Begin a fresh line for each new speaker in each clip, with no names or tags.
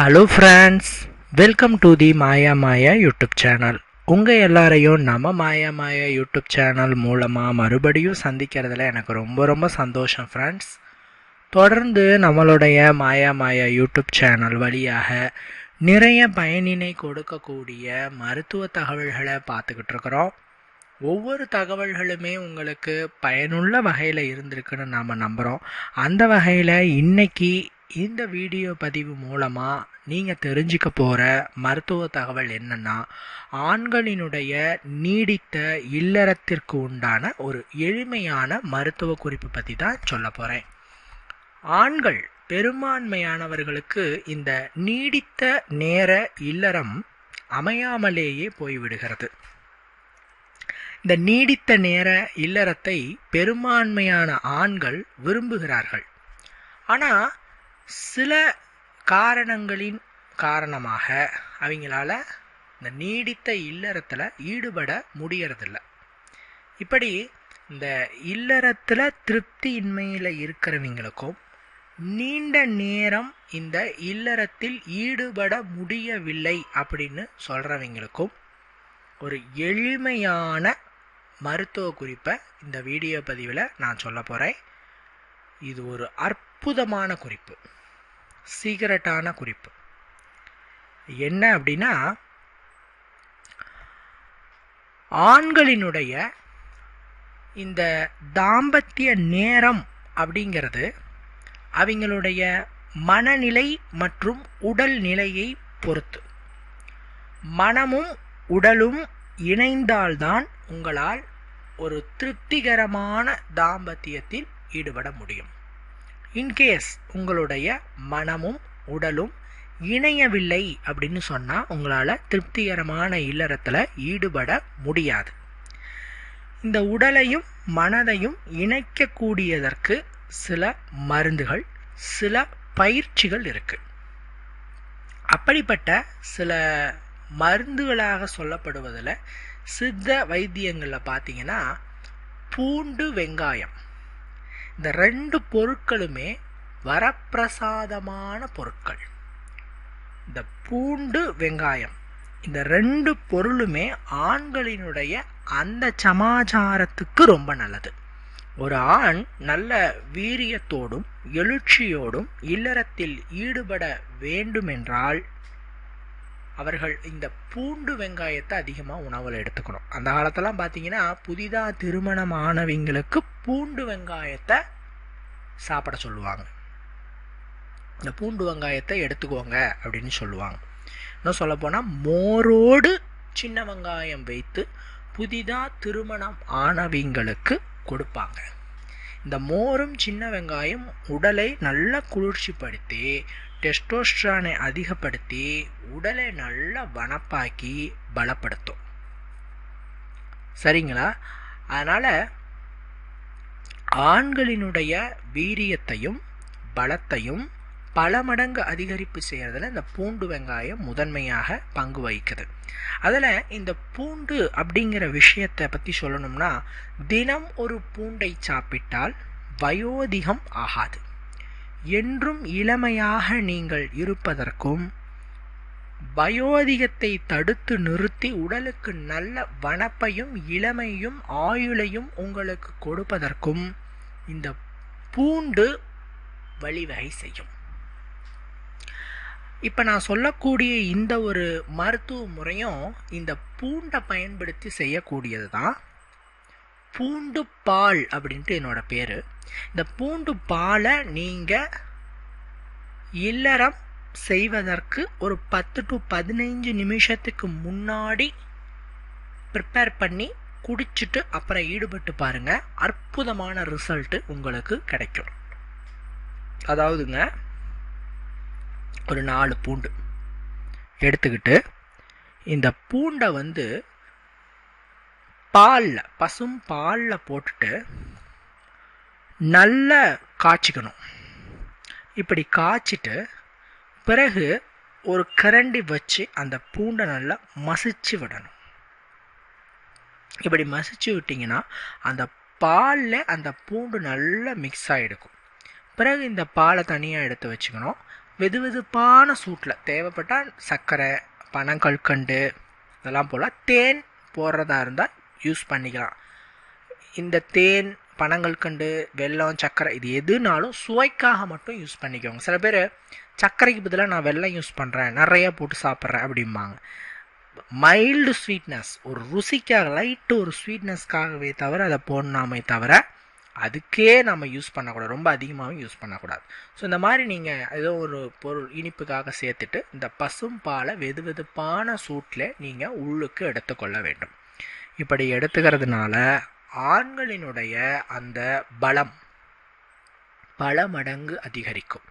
Hello friends welcome to the Maya Maya YouTube channel உங்கள் எல்லாரையும் நம்ம மாயா மாயா யூடியூப் சேனல் மூலமாக மறுபடியும் சந்திக்கிறதுல எனக்கு ரொம்ப ரொம்ப சந்தோஷம் ஃப்ரெண்ட்ஸ் தொடர்ந்து நம்மளுடைய மாயா மாயா யூடியூப் சேனல் வழியாக நிறைய பயனினை கொடுக்கக்கூடிய மருத்துவ தகவல்களை பார்த்துக்கிட்டு இருக்கிறோம். ஒவ்வொரு தகவல்களுமே உங்களுக்கு பயனுள்ள வகையில் இருந்திருக்குன்னு நாம் நம்புகிறோம் அந்த வகையில் இன்னைக்கு இந்த வீடியோ பதிவு மூலமாக நீங்கள் தெரிஞ்சுக்க போகிற மருத்துவ தகவல் என்னென்னா ஆண்களினுடைய நீடித்த இல்லறத்திற்கு உண்டான ஒரு எளிமையான மருத்துவ குறிப்பு பற்றி தான் சொல்ல போகிறேன் ஆண்கள் பெரும்பான்மையானவர்களுக்கு இந்த நீடித்த நேர இல்லறம் அமையாமலேயே போய்விடுகிறது. இந்த நீடித்த நேர இல்லறத்தை பெரும்பான்மையான ஆண்கள் விரும்புகிறார்கள். ஆனால் சில காரணங்களின் காரணமாக அவங்களால இந்த நீடித்த இல்லறத்தில் ஈடுபட முடியறதில்ல. இப்படி இந்த இல்லறத்தில் திருப்தியின்மையில் இருக்கிறவங்களுக்கும் நீண்ட நேரம் இந்த இல்லறத்தில் ஈடுபட முடியவில்லை அப்படின்னு சொல்கிறவங்களுக்கும் ஒரு எளிமையான மருத்துவ குறிப்பை இந்த வீடியோ பதிவில் நான் சொல்ல போகிறேன் இது ஒரு அற்புதமான குறிப்பு. சீக்கிரட்டான குறிப்பு. என்ன அப்படின்னா ஆண்களினுடைய இந்த தாம்பத்திய நேரம் அப்படிங்கிறது அவங்களுடைய மனநிலை மற்றும் உடல் நிலையை பொறுத்து. மனமும் உடலும் இணைந்தால்தான் உங்களால் ஒரு திருப்திகரமான தாம்பத்தியத்தில் ஈடுபட முடியும். இன்கேஸ் உங்களுடைய மனமும் உடலும் இணையவில்லை அப்படின்னு சொன்னால் உங்களால் திருப்திகரமான இல்லறத்தில் ஈடுபட முடியாது. இந்த உடலையும் மனதையும் இணைக்கக்கூடியதற்கு சில மருந்துகள் சில பயிற்சிகள் இருக்குது அப்படிப்பட்ட சில மருந்துகளாக சொல்லப்படுவதில் சித்த வைத்தியங்களில் பார்த்தீங்கன்னா பூண்டு வெங்காயம். இந்த ரெண்டு பொருட்களுமே வரப்பிரசாதமான பொருட்கள். இந்த பூண்டு வெங்காயம் இந்த ரெண்டு பொருளுமே ஆண்களினுடைய அந்த சமாச்சாரத்துக்கு ரொம்ப நல்லது. ஒரு ஆண் நல்ல வீரியத்தோடும் எழுச்சியோடும் இல்லறத்தில் ஈடுபட வேண்டுமென்றால் அவர்கள் இந்த பூண்டு வெங்காயத்தை அதிகமாக உணவில் எடுத்துக்கணும். அந்த காலத்தெல்லாம் பார்த்தீங்கன்னா புதிதாக திருமணமானவங்களுக்கு பூண்டு வெங்காயத்தை சாப்பிட சொல்லுவாங்க. இந்த பூண்டு வெங்காயத்தை எடுத்துக்கோங்க அப்படின்னு சொல்லுவாங்க. இன்னும் சொல்லப்போனால் மோரோடு சின்ன வெங்காயம் வைத்து புதிதாக திருமணம் ஆனவங்களுக்கு கொடுப்பாங்க. இந்த மோரும் சின்ன வெங்காயம் உடலை நல்லா குளிர்ச்சிப்படுத்தி டெஸ்டோஸ்ட்ரானை அதிகப்படுத்தி உடலை நல்லா வனப்பாக்கி பலப்படுத்தும். சரிங்களா? அதனால் ஆண்களினுடைய வீரியத்தையும் பலத்தையும் பல மடங்கு அதிகரிப்பு செய்கிறதுல இந்த பூண்டு வெங்காயம் முதன்மையாக பங்கு வகிக்குது. அதில் இந்த பூண்டு அப்படிங்கிற விஷயத்தை பற்றி சொல்லணும்னா தினம் ஒரு பூண்டை சாப்பிட்டால் வயோதிகம் ஆகாது. என்றும் இளமையாக நீங்கள் இருப்பதற்கும் வயோதிகத்தை தடுத்து நிறுத்தி உடலுக்கு நல்ல வனப்பையும் இளமையும் ஆயுளையும் உங்களுக்கு கொடுப்பதற்கும் இந்த பூண்டு வழிவகை செய்யும். இப்போ நான் சொல்லக்கூடிய இந்த ஒரு மருத்துவ முறையும் இந்த பூண்டை பயன்படுத்தி செய்யக்கூடியது தான் பூண்டு பால் அப்படின்ட்டு என்னோட பேர். இந்த பூண்டு பாலை நீங்கள் இல்லறம் செய்வதற்கு ஒரு பத்து டு பதினைஞ்சு நிமிஷத்துக்கு முன்னாடி ப்ரிப்பேர் பண்ணி குடிச்சிட்டு அப்புறம் ஈடுபட்டு பாருங்கள் அற்புதமான ரிசல்ட்டு உங்களுக்கு கிடைக்கும். அதாவதுங்க ஒரு நாலு பூண்டு. எடுத்துக்கிட்டு இந்த பூண்டை வந்து பாலில் பசும் பாலில் போட்டுட்டு நல்லா காய்ச்சிக்கணும். இப்படி காய்ச்சிட்டு பிறகு ஒரு கரண்டி வச்சு அந்த பூண்டை நல்லா மசிச்சு விடணும். இப்படி மசிச்சு விட்டிங்கன்னா அந்த பாலில் அந்த பூண்டு நல்லா மிக்ஸ் ஆகிடுக்கும் பிறகு இந்த பாலை தனியாக எடுத்து வச்சுக்கணும். வெதுவெதுப்பான சூட்டில் தேவைப்பட்டால் சர்க்கரை பனங்கற்கண்டு இதெல்லாம் போல் தேன் போடுறதா இருந்தால் யூஸ் பண்ணிக்கலாம். இந்த தேன் பனங்கற்கண்டு வெல்லம் சர்க்கரை இது எதுனாலும் சுவைக்காக மட்டும் யூஸ் பண்ணிக்கோங்க. சில பேர் சர்க்கரைக்கு பதிலாக நான் வெல்லம் யூஸ் பண்ணுறேன் நிறையா போட்டு சாப்பிட்றேன் அப்படிம்பாங்க. மைல்டு ஸ்வீட்னஸ் ஒரு ருசிக்காக லைட்டு ஒரு ஸ்வீட்னஸ்க்காகவே தவிர அதை போடணாமே தவிர அதுக்கே நம்ம யூஸ் பண்ணக்கூடாது. ரொம்ப அதிகமாகவும் யூஸ் பண்ணக்கூடாது. ஸோ இந்த மாதிரி நீங்கள் ஏதோ ஒரு பொருள் இனிப்புக்காக சேர்த்துட்டு இந்த பசும் பாலை வெது வெதுப்பான சூட்டில் நீங்கள் உள்ளுக்கு எடுத்துக்கொள்ள வேண்டும். இப்படி எடுத்துக்கிறதுனால ஆண்களினுடைய அந்த பலம் பல மடங்கு அதிகரிக்கும்.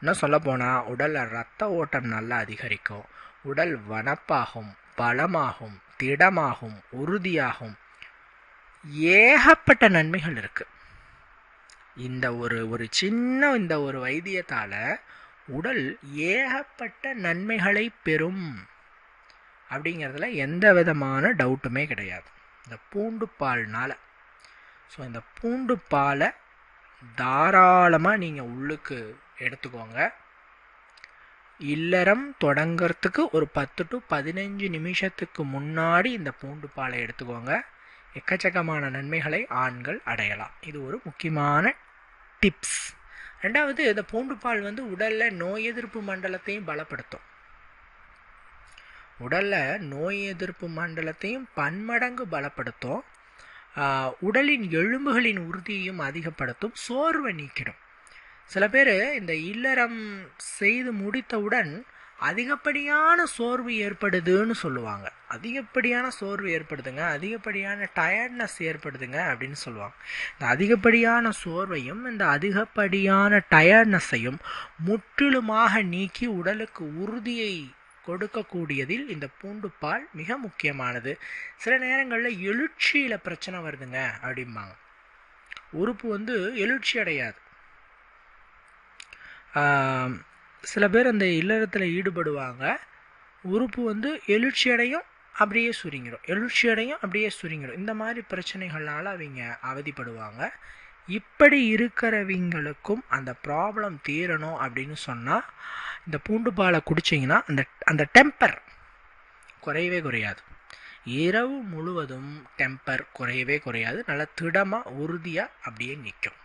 இன்னும் சொல்லப்போனால் உடலில் ரத்த ஓட்டம் நல்லா அதிகரிக்கும். உடல் வனப்பாகும் பலமாகும் திடமாகும் உறுதியாகும். ஏகப்பட்ட நன்மைகள் இருக்குது இந்த ஒரு ஒரு சின்ன இந்த ஒரு வைத்தியத்தால் உடல் ஏகப்பட்ட நன்மைகளை பெறும் அப்படிங்கிறதுல எந்த விதமான டவுட்டுமே கிடையாது. இந்த பூண்டு பால்னால். ஸோ இந்த பூண்டு பாலை தாராளமாக நீங்கள் உள்ளுக்கு எடுத்துக்கோங்க. இல்லறம் தொடங்கிறதுக்கு ஒரு பத்து டு பதினஞ்சு நிமிஷத்துக்கு முன்னாடி இந்த பூண்டு பாலை எடுத்துக்கோங்க. எக்கச்சக்கமான நன்மைகளை ஆண்கள் அடையலாம். இது ஒரு முக்கியமான டிப்ஸ் ரெண்டாவது இந்த பூண்டு பால் வந்து உடலில் நோய் எதிர்ப்பு மண்டலத்தையும் பலப்படுத்தும். உடலில் நோய் எதிர்ப்பு மண்டலத்தையும் பன்மடங்கு பலப்படுத்தும். உடலின் எலும்புகளின் உறுதியையும் அதிகப்படுத்தும். சோர்வை நீக்கிடும். சில பேர் இந்த இல்லறம் செய்து முடித்தவுடன் அதிகப்படியான சோர்வு ஏற்படுதுன்னு சொல்லுவாங்க. அதிகப்படியான சோர்வு ஏற்படுதுங்க அதிகப்படியான டயர்ட்னஸ் ஏற்படுதுங்க அப்படின்னு சொல்லுவாங்க. இந்த அதிகப்படியான சோர்வையும் இந்த அதிகப்படியான டயர்ட்னஸையும் முற்றிலுமாக நீக்கி உடலுக்கு உறுதியை கொடுக்கக்கூடியதில் இந்த பூண்டு பால் மிக முக்கியமானது. சில நேரங்களில் எழுச்சியில் பிரச்சனை வருதுங்க அப்படிம்பாங்க. உறுப்பு வந்து எழுச்சி அடையாது. சில பேர் அந்த இல்லறத்தில் ஈடுபடுவாங்க. உறுப்பு வந்து எழுச்சி அடையும் அப்படியே சுருங்கிடும். எழுச்சி அடையும் அப்படியே சுருங்கிடும். இந்த மாதிரி பிரச்சனைகள்னால அவங்க அவதிப்படுவாங்க. இப்படி இருக்கிறவங்களுக்கும் அந்த ப்ராப்ளம் தீரணும் அப்படின்னு சொன்னால் இந்த பூண்டு பாலை குடிச்சிங்கன்னா அந்த அந்த டெம்பர் குறையவே குறையாது. இரவு முழுவதும் டெம்பர் குறையவே குறையாது. நல்லா திடமாக உறுதியாக அப்படியே நிற்கும்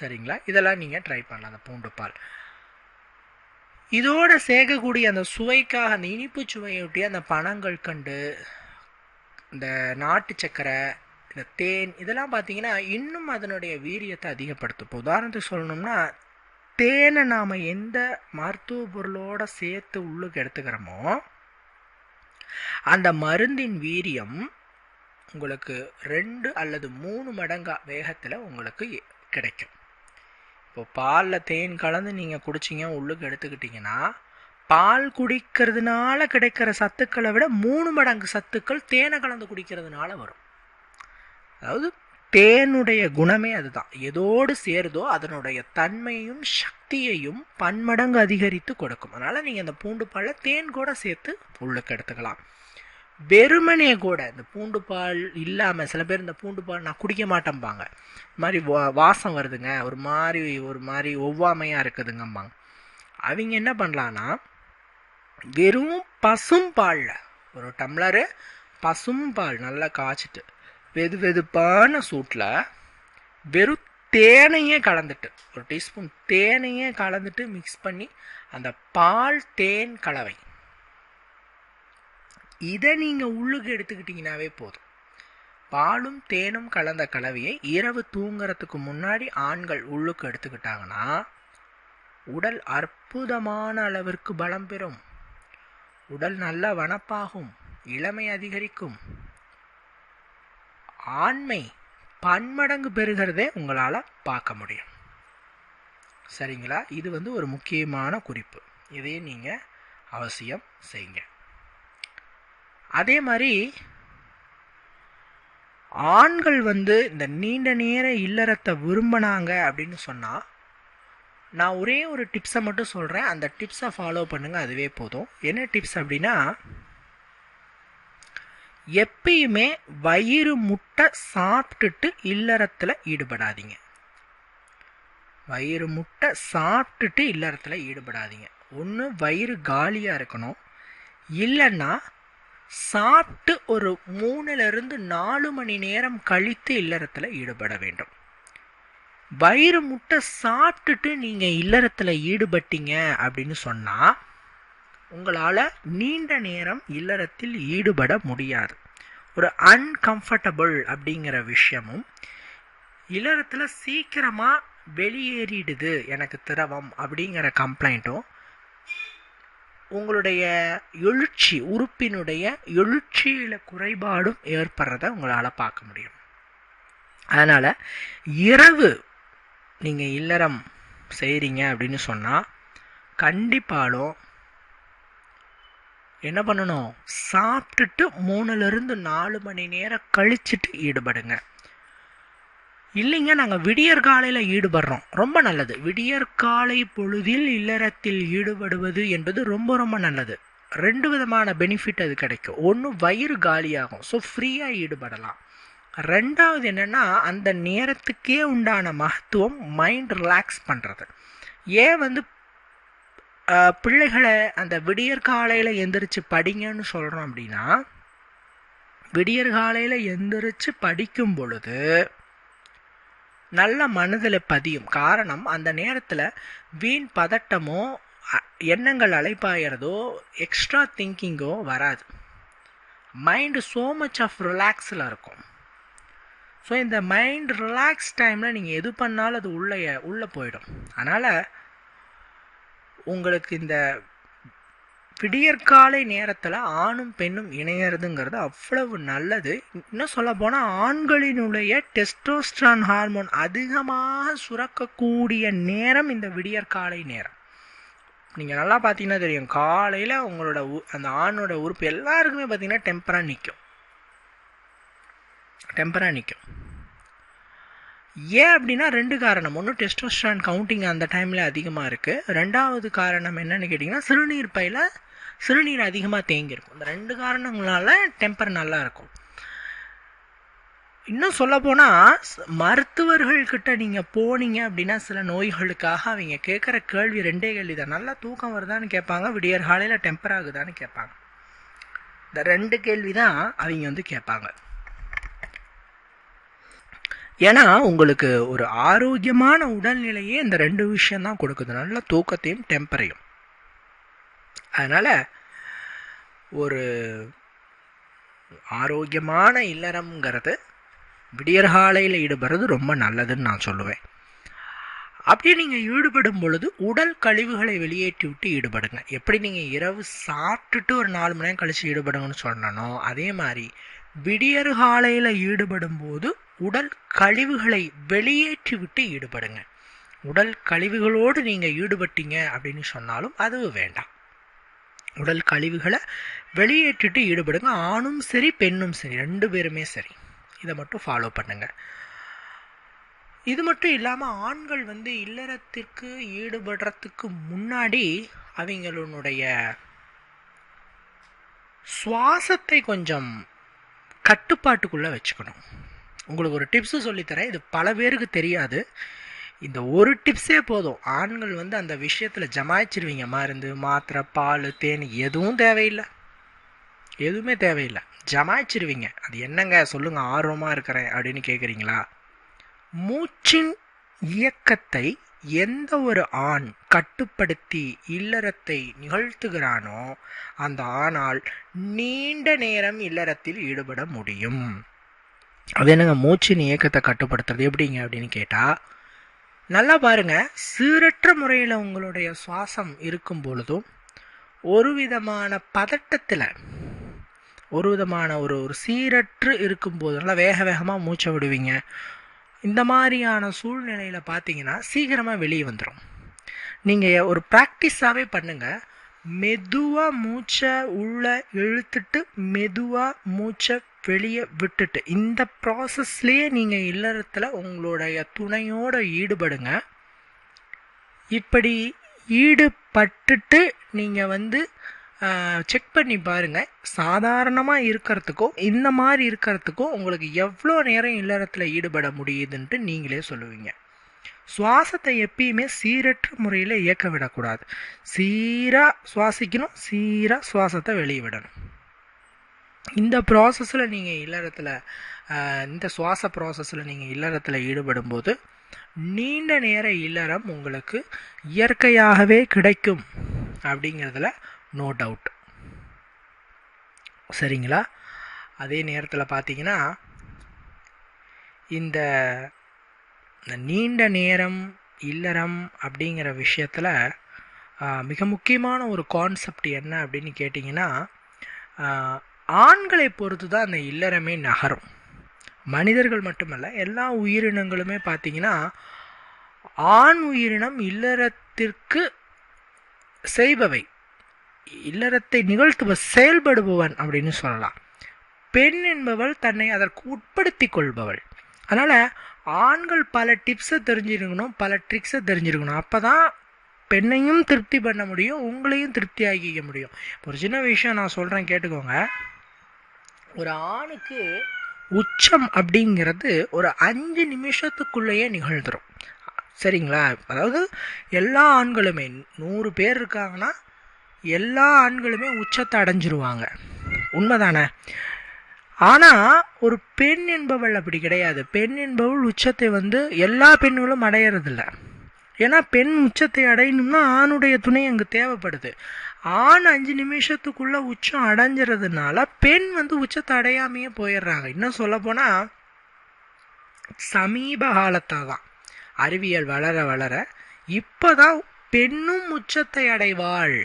சரிங்களா? இதெல்லாம் நீங்கள் ட்ரை பண்ணலாம் அந்த பூண்டு பால். இதோட சேர்க்கக்கூடிய அந்த சுவைக்காக அந்த இனிப்பு சுவையொட்டி அந்த பணங்கள் கண்டு இந்த நாட்டு சக்கரை இந்த தேன் இதெல்லாம் பார்த்தீங்கன்னா இன்னும் அதனுடைய வீரியத்தை அதிகப்படுத்தும். இப்போ உதாரணத்துக்கு சொல்லணும்னா தேனை நாம் எந்த மருத்துவ பொருளோடு சேர்த்து உள்ளுக்கு எடுத்துக்கிறோமோ அந்த மருந்தின் வீரியம் உங்களுக்கு ரெண்டு அல்லது மூணு மடங்கா வேகத்தில் உங்களுக்கு கிடைக்கும். இப்போ பாலில் தேன் கலந்து நீங்கள் குடிச்சிங்க உள்ளுக்கு எடுத்துக்கிட்டிங்கன்னா பால் குடிக்கிறதுனால கிடைக்கிற சத்துக்களை விட மூணு மடங்கு சத்துக்கள் தேனை கலந்து குடிக்கிறதுனால வரும். அதாவது தேனுடைய குணமே அதுதான். எதோடு சேருதோ அதனுடைய தன்மையும் சக்தியையும் பன்மடங்கு அதிகரித்து கொடுக்கும். அதனால் நீங்கள் அந்த பூண்டு பாலில் தேன் கூட சேர்த்து உள்ளுக்கு எடுத்துக்கலாம். வெறுமனே கூட இந்த பூண்டு பால் இல்லாமல் சில பேர் இந்த பூண்டு பால் நான் குடிக்க மாட்டேன்பாங்க மாதிரி வா வாசம் வருதுங்க. ஒரு மாதிரி ஒரு மாதிரி ஒவ்வாமையாக இருக்குதுங்கம்பாங்க. அவங்க என்ன பண்ணலான்னா வெறும் பசும் பாலில் ஒரு டம்ளரு பசும் பால் நல்லா காய்ச்சிட்டு வெது வெதுப்பான சூட்டில் வெறும் தேனையே கலந்துட்டு ஒரு டீஸ்பூன் தேனையே கலந்துட்டு மிக்ஸ் பண்ணி அந்த பால் தேன் கலவை. இதை நீங்கள் உள்ளுக்கு எடுத்துக்கிட்டிங்கனாவே போதும். பாலும் தேனும் கலந்த கலவையை இரவு தூங்குறதுக்கு முன்னாடி ஆண்கள் உள்ளுக்கு எடுத்துக்கிட்டாங்கன்னா உடல் அற்புதமான அளவிற்கு பலம் பெறும். உடல் நல்ல வனப்பாகும் இளமை அதிகரிக்கும். ஆண்மை பன்மடங்கு பெறுகிறதே உங்களால் பார்க்க முடியும். சரிங்களா? இது வந்து ஒரு முக்கியமான குறிப்பு. இதையும் நீங்கள் அவசியம் செய்யுங்க. அதே மாதிரி ஆண்கள் வந்து இந்த நீண்ட நேர இல்லறத்தை விரும்பினாங்க அப்படின்னு சொன்னால் நான் ஒரே ஒரு டிப்ஸை மட்டும் சொல்கிறேன் அந்த டிப்ஸை ஃபாலோ பண்ணுங்கள் அதுவே போதும். என்ன டிப்ஸ் அப்படின்னா எப்பயுமே வயிறு முட்டை சாப்பிட்டுட்டு இல்லறத்தில் ஈடுபடாதீங்க. வயிறு முட்டை சாப்பிட்டுட்டு இல்லறத்தில் ஈடுபடாதீங்க. ஒன்று வயிறு காலியாக இருக்கணும். இல்லைன்னா சாப்பிட்டு ஒரு மூணுலேருந்து நாலு மணி நேரம் கழித்து இல்லறத்தில் ஈடுபட வேண்டும். வயிறு முட்டை சாப்பிட்டுட்டு நீங்கள் இல்லறத்தில் ஈடுபட்டீங்க அப்படின்னு சொன்னால் உங்களால் நீண்ட நேரம் இல்லறத்தில் ஈடுபட முடியாது. ஒரு அன்கம்ஃபர்டபுள் அப்படிங்கிற விஷயமும் இல்லறத்தில் சீக்கிரமாக வெளியேறிடுது எனக்கு திரவம் அப்படிங்கிற கம்ப்ளைண்ட்டும் உங்களுடைய எழுச்சி உறுப்பினுடைய எழுச்சியில் குறைபாடும் ஏற்படுறத உங்களால் பார்க்க முடியும். அதனால் இரவு நீங்கள் இல்லறம் செய்கிறீங்க அப்படின்னு சொன்னால் கண்டிப்பாலும் என்ன பண்ணணும்? சாப்பிட்டுட்டு மூணுலேருந்து நாலு மணி நேரம் கழிச்சுட்டு ஈடுபடுங்க. இல்லைங்க நாங்கள் விடியற் காலையில் ஈடுபடுறோம். ரொம்ப நல்லது. விடியற் காலை பொழுதில் இல்லறத்தில் ஈடுபடுவது என்பது ரொம்ப ரொம்ப நல்லது. ரெண்டு விதமான பெனிஃபிட் அது கிடைக்கும். ஒன்று வயிறு காலியாகும். ஸோ ஃப்ரீயாக ஈடுபடலாம். ரெண்டாவது என்னென்னா அந்த நேரத்துக்கே உண்டான மகத்துவம் மைண்ட் ரிலாக்ஸ் பண்ணுறது ஏன் வந்து பிள்ளைகளை அந்த விடியற் காலையில் எந்திரிச்சு படிங்கன்னு சொல்கிறோம் அப்படின்னா விடியற் காலையில் எந்திரிச்சு படிக்கும் பொழுது நல்ல மனதில் பதியும். காரணம் அந்த நேரத்தில் வீண் பதட்டமோ எண்ணங்கள் அலைப்பாயிறதோ எக்ஸ்ட்ரா திங்கிங்கோ வராது. மைண்டு ஸோ மச் ஆஃப் ரிலாக்ஸில் இருக்கும். ஸோ இந்த மைண்ட் ரிலாக்ஸ் டைமில் நீங்கள் எது பண்ணாலும் அது உள்ளே உள்ளே போயிடும். அதனால் உங்களுக்கு இந்த விடியற்காலை நேரத்தில் ஆணும் பெண்ணும் இணையறதுங்கிறது அவ்வளவு நல்லது. இன்னும் சொல்ல போனால் ஆண்களினுடைய டெஸ்டோஸ்ட்ரான் ஹார்மோன் அதிகமாக சுரக்கக்கூடிய நேரம் இந்த விடியற்காலை நேரம். நீங்கள் நல்லா பார்த்தீங்கன்னா தெரியும். காலையில் உங்களோட அந்த ஆணோட உறுப்பு எல்லாருக்குமே பார்த்தீங்கன்னா டெம்பராக நிற்கும் டெம்பராக நிற்கும் ஏன் அப்படின்னா ரெண்டு காரணம். ஒன்று டெஸ்டோஸ்ட்ரான் கவுண்டிங் அந்த டைமில் அதிகமாக இருக்குது ரெண்டாவது காரணம் என்னென்னு கேட்டிங்கன்னா சிறுநீர் பையில் சிறுநீர் அதிகமாக தேங்கியிருக்கும். இந்த ரெண்டு காரணங்களால டெம்பர் நல்லா இருக்கும். இன்னும் சொல்ல போனால் மருத்துவர்கள்கிட்ட நீங்கள் போனீங்க அப்படின்னா சில நோய்களுக்காக அவங்க கேட்குற கேள்வி ரெண்டே கேள்வி தான். நல்லா தூக்கம் வருதான்னு கேட்பாங்க விடியற் காலையில் டெம்பர் ஆகுதான்னு கேட்பாங்க. இந்த ரெண்டு கேள்வி தான் அவங்க வந்து கேட்பாங்க. ஏன்னா உங்களுக்கு ஒரு ஆரோக்கியமான உடல்நிலையே இந்த ரெண்டு விஷயந்தான் கொடுக்குது. நல்ல தூக்கத்தையும் டெம்பரையும் அதனால் ஒரு ஆரோக்கியமான இல்லறம்ங்கிறது விடியற்காலையில் ஈடுபடுறது ரொம்ப நல்லதுன்னு நான் சொல்லுவேன். அப்படியே நீங்கள் ஈடுபடும் பொழுது உடல் கழிவுகளை வெளியேற்றி விட்டு ஈடுபடுங்க. எப்படி நீங்கள் இரவு சாப்பிட்டுட்டு ஒரு நாலு மணி நேரம் கழித்து ஈடுபடுங்கன்னு சொன்னனோ அதே மாதிரி விடியற் காலையில் ஈடுபடும் போது உடல் கழிவுகளை வெளியேற்றிவிட்டு ஈடுபடுங்க. உடல் கழிவுகளோடு நீங்கள் ஈடுபட்டீங்க அப்படின்னு சொன்னாலும் அதுவும் வேண்டாம். உடல் கழிவுகளை வெளியேற்றிட்டு ஈடுபடுங்க. ஆணும் சரி பெண்ணும் சரி ரெண்டு பேருமே சரி. இதை மட்டும் ஃபாலோ பண்ணுங்க. இது மட்டும் இல்லாமல் ஆண்கள் வந்து இல்லறத்திற்கு ஈடுபடுறதுக்கு முன்னாடி அவங்களுடைய சுவாசத்தை கொஞ்சம் கட்டுப்பாட்டுக்குள்ளே வச்சுக்கணும். உங்களுக்கு ஒரு டிப்ஸு சொல்லித்தரேன். இது பல பேருக்கு தெரியாது. இந்த ஒரு டிப்ஸே போதும். ஆண்கள் வந்து அந்த விஷயத்தில் ஜமாய்ச்சிருவீங்க. மருந்து மாத்திரை பால் தேன் எதுவும் தேவையில்லை. எதுவுமே தேவையில்லை. ஜமாய்ச்சிருவீங்க. அது என்னங்க? சொல்லுங்கள் ஆர்வமாக இருக்கிறேன் அப்படின்னு கேட்குறீங்களா மூச்சின் இயக்கத்தை எந்த ஒரு ஆண் கட்டுப்படுத்தி இல்லறத்தை நிகழ்த்துகிறானோ அந்த ஆணால் நீண்ட நேரம் இல்லறத்தில் ஈடுபட முடியும். அது என்னங்க மூச்சின் இயக்கத்தை கட்டுப்படுத்துறது எப்படிங்க அப்படின்னு கேட்டால் நல்லா பாருங்க சீரற்ற முறையில் உங்களுடைய சுவாசம் இருக்கும் பொழுதும் ஒரு விதமான பதட்டத்தில் ஒரு விதமான ஒரு ஒரு சீரற்று இருக்கும்போது நல்லா வேக வேகமாக மூச்சை விடுவீங்க. இந்த மாதிரியான சூழ்நிலையில் பார்த்தீங்கன்னா சீக்கிரமாக வெளியே வந்துடும் நீங்கள் ஒரு ப்ராக்டிஸாகவே பண்ணுங்கள் மெதுவாக மூச்சை உள்ளே இழுத்துட்டு மெதுவாக மூச்சை வெளியே விட்டுட்டு இந்த ப்ராசஸ்லேயே நீங்கள் இல்லறத்தில் உங்களுடைய துணையோடு ஈடுபடுங்க. இப்படி ஈடுபட்டுட்டு நீங்கள் வந்து செக் பண்ணி பாருங்கள் சாதாரணமாக இருக்கிறதுக்கும் இந்த மாதிரி இருக்கிறதுக்கும் உங்களுக்கு எவ்வளோ நேரம் இல்லறத்தில் ஈடுபட முடியுதுன்ட்டு நீங்களே சொல்லுவீங்க. சுவாசத்தை எப்பயுமே சீரற்ற முறையில் இயக்க விடக்கூடாது. சீராக சுவாசிக்கணும் சீராக சுவாசத்தை வெளியே விடணும் இந்த ப்ராசஸில் நீங்கள் இல்லறத்தில் இந்த சுவாச ப்ராசஸில் நீங்கள் இல்லறத்தில் ஈடுபடும்போது நீண்ட நேர இல்லறம் உங்களுக்கு இயற்கையாகவே கிடைக்கும் அப்படிங்கிறதுல நோ டவுட் சரிங்களா? அதே நேரத்தில் பார்த்தீங்கன்னா இந்த நீண்ட நேரம் இல்லறம் அப்படிங்கிற விஷயத்தில் மிக முக்கியமான ஒரு கான்செப்ட் என்ன அப்படின்னு கேட்டிங்கன்னா ஆண்களை பொறுத்து தான் அந்த இல்லறமே நகரும். மனிதர்கள் மட்டுமல்ல எல்லா உயிரினங்களுமே பார்த்தீங்கன்னா ஆண் உயிரினம் இல்லறத்திற்கு செய்பவை. இல்லறத்தை நிகழ்த்துவ செயல்படுபவன் அப்படின்னு சொல்லலாம். பெண் என்பவள் தன்னை அதற்கு உட்படுத்தி கொள்பவள். அதனால் ஆண்கள் பல டிப்ஸை தெரிஞ்சிருக்கணும் பல ட்ரிக்ஸை தெரிஞ்சிருக்கணும். அப்போ தான் பெண்ணையும் திருப்தி பண்ண முடியும் உங்களையும் திருப்தி ஆகிக்க முடியும் ஒரு சின்ன விஷயம் நான் சொல்கிறேன் கேட்டுக்கோங்க. ஒரு ஆணுக்கு உச்சம் அப்படிங்கிறது ஒரு அஞ்சு நிமிஷத்துக்குள்ளேயே நிகழ்ந்துடும் சரிங்களா? அதாவது எல்லா ஆண்களுமே நூறு பேர் இருக்காங்கன்னா எல்லா ஆண்களுமே உச்சத்தை அடைஞ்சிருவாங்க. உண்மைதானே? ஆனால் ஒரு பெண் என்பவள் அப்படி கிடையாது. பெண் என்பவள் உச்சத்தை வந்து எல்லா பெண்களும் அடையிறதில்ல. ஏன்னா பெண் உச்சத்தை அடையணும்னா ஆணுடைய துணை அங்கே தேவைப்படுது. ஆண் அஞ்சு நிமிஷத்துக்குள்ளே உச்சம் அடைஞ்சிறதுனால பெண் வந்து உச்சத்தை அடையாமையே போயிடுறாங்க. இன்னும் சொல்லப்போனால் சமீப காலத்தாக தான் அறிவியல் வளர வளர இப்போ தான் பெண்ணும் உச்சத்தை அடைவாள்.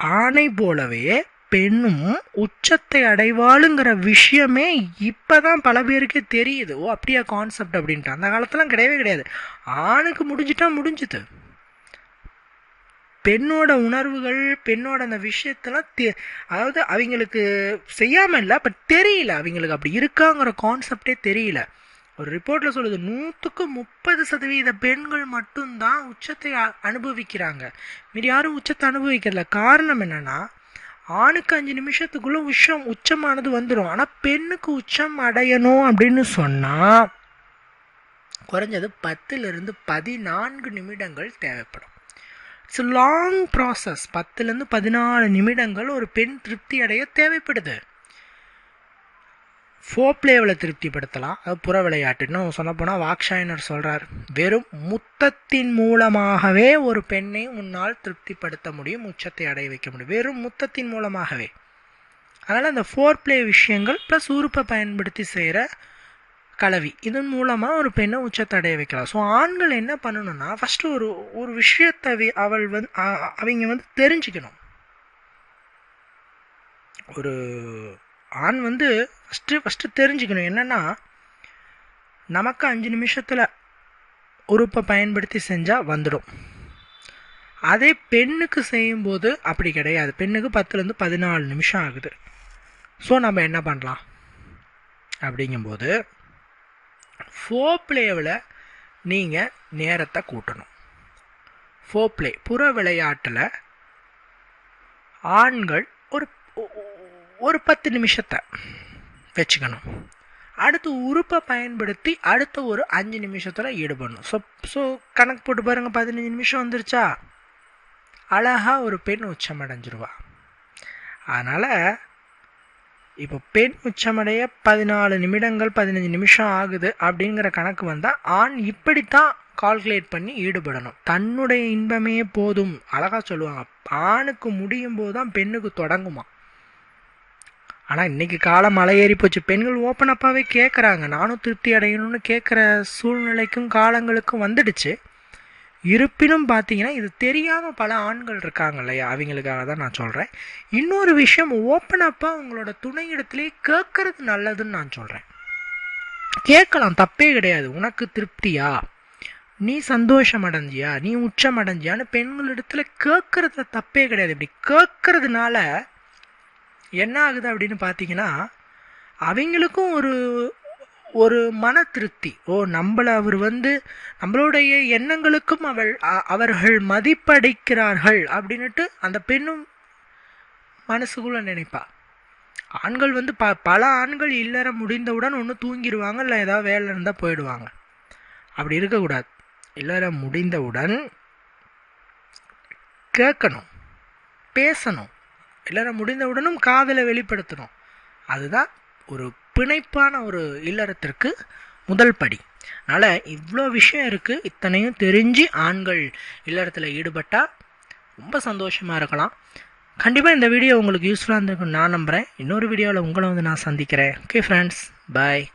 ஆணை போலவே பெண்ணும் உச்சத்தை அடைவாளுங்கிற விஷயமே இப்போ தான் பல பேருக்கே தெரியுது. ஓ அப்படியா கான்செப்ட் அப்படின்ட்டு. அந்த காலத்துலாம் கிடையவே கிடையாது. ஆணுக்கு முடிஞ்சிட்டா முடிஞ்சுது. பெண்ணோட உணர்வுகள் பெண்ணோட அந்த விஷயத்தெல்லாம் தெ அதாவது அவங்களுக்கு செய்யாமல் இல்லை பட் தெரியல. அவங்களுக்கு அப்படி இருக்காங்கிற கான்செப்டே தெரியல. ஒரு ரிப்போர்ட்டில் சொல்லுது நூற்றுக்கு முப்பது சதவீத பெண்கள் மட்டும்தான் உச்சத்தை அனுபவிக்கிறாங்க. மீறி யாரும் உச்சத்தை அனுபவிக்கிறதில்ல. காரணம் என்னென்னா ஆணுக்கு அஞ்சு நிமிஷத்துக்குள்ளே உச்சம் உச்சமானது வந்துடும் ஆனால் பெண்ணுக்கு உச்சம் அடையணும் அப்படின்னு சொன்னால் குறைஞ்சது பத்துலேருந்து பதினான்கு நிமிடங்கள் தேவைப்படும். இட்ஸ் லாங் ப்ராசஸ் பத்துலேருந்து பதினாலு நிமிடங்கள் ஒரு பெண் திருப்தி அடைய தேவைப்படுது. ஃபோப்ளேவில் திருப்திப்படுத்தலாம். அது புற விளையாட்டுன்னு சொல்லப்போனால் வாக்ஷாயனர் சொல்கிறார் வெறும் முத்தத்தின் மூலமாகவே ஒரு பெண்ணை உன்னால் திருப்திப்படுத்த முடியும் உச்சத்தை அடைய வைக்க முடியும். வெறும் முத்தத்தின் மூலமாகவே. அதனால் அந்த ஃபோர் பிளே விஷயங்கள் ப்ளஸ் உறுப்பை பயன்படுத்தி செய்கிற கலவி. இதன் மூலமாக ஒரு பெண்ணை உச்சத்தை அடைய வைக்கலாம். ஸோ ஆண்கள் என்ன பண்ணணும்னா ஃபஸ்ட்டு ஒரு ஒரு விஷயத்தை அவள் வந்து அவங்க வந்து தெரிஞ்சுக்கணும். ஒரு ஆண் வந்து ஃபஸ்ட்டு ஃபஸ்ட்டு தெரிஞ்சுக்கணும். என்னென்னா நமக்கு அஞ்சு நிமிஷத்தில் உறுப்பை பயன்படுத்தி செஞ்சால் வந்துடும். அதே பெண்ணுக்கு செய்யும்போது அப்படி கிடையாது. பெண்ணுக்கு பத்துலேருந்து பதினாலு நிமிஷம் ஆகுது. ஸோ நம்ம என்ன பண்ணலாம்? அப்படிங்கும்போது ஃபோ பிளேவில் நீங்கள் நேரத்தை கூட்டணும். ஃபோ பிளே புற விளையாட்டில் ஆண்கள் ஒரு ஒரு பத்து நிமிஷத்தை வச்சுக்கணும். அடுத்து உறுப்பை பயன்படுத்தி அடுத்த ஒரு அஞ்சு நிமிஷத்தில் ஈடுபடணும். ஸோ ஸோ கணக்கு போட்டு பாருங்கள் பதினஞ்சு நிமிஷம் வந்துருச்சா? அழகாக ஒரு பெண் உச்சமடைஞ்சிருவா. அதனால் இப்போ பெண் உச்சமடைய பதினாலு நிமிடங்கள் பதினஞ்சு நிமிஷம் ஆகுது அப்படிங்கிற கணக்கு வந்தால் ஆண் இப்படித்தான் கால்குலேட் பண்ணி ஈடுபடணும். தன்னுடைய இன்பமே போதும். அழகாக சொல்லுவாங்க. ஆணுக்கு முடியும் போது தான் பெண்ணுக்கு தொடங்குமா? ஆனால் இன்றைக்கி காலம் மலை ஏறி போச்சு. பெண்கள் ஓப்பன் அப்பாகவே கேட்குறாங்க நானும் திருப்தி அடையணும்னு கேட்குற சூழ்நிலைக்கும் காலங்களுக்கும் வந்துடுச்சு. இருப்பினும் பார்த்தீங்கன்னா இது தெரியாமல் பல ஆண்கள் இருக்காங்க இல்லையா? அவங்களுக்காக தான் நான் சொல்கிறேன் இன்னொரு விஷயம் ஓப்பன் அப்பாக உங்களோட துணையிடத்துலேயே கேட்குறது நல்லதுன்னு நான் சொல்கிறேன் கேட்கலாம் தப்பே கிடையாது. உனக்கு திருப்தியா? நீ சந்தோஷம் அடைஞ்சியா? நீ உச்சம் அடைஞ்சியான்னு பெண்களிடத்துல கேட்குறது தப்பே கிடையாது. இப்படி கேட்கறதுனால என்ன ஆகுது அப்படின்னு பார்த்தீங்கன்னா அவங்களுக்கும் ஒரு ஒரு மன திருப்தி. ஓ நம்மளை அவர் வந்து நம்மளுடைய எண்ணங்களுக்கும் அவள் அவர்கள் மதிப்படைக்கிறார்கள் அப்படின்னுட்டு அந்த பெண்ணும் மனசுக்குள்ள நினைப்பா. ஆண்கள் வந்து ப பல ஆண்கள் இல்லற முடிந்தவுடன் ஒன்று தூங்கிடுவாங்க இல்லை ஏதாவது வேலை இருந்தால் போயிடுவாங்க. அப்படி இருக்கக்கூடாது. இல்லற முடிந்தவுடன் கேட்கணும். பேசணும். இல்லற முடிந்தவுடனும் காதலை வெளிப்படுத்தணும். அதுதான் ஒரு பிணைப்பான ஒரு இல்லறத்திற்கு முதல் படி. அதனால் இவ்வளோ விஷயம் இருக்குது இத்தனையும் தெரிஞ்சு ஆண்கள் இல்லறத்தில் ஈடுபட்டால் ரொம்ப சந்தோஷமாக இருக்கலாம். கண்டிப்பாக இந்த வீடியோ உங்களுக்கு யூஸ்ஃபுல்லாக இருந்திருக்குன்னு நான் நம்புகிறேன் இன்னொரு வீடியோவில் உங்களை வந்து நான் சந்திக்கிறேன். Okay friends bye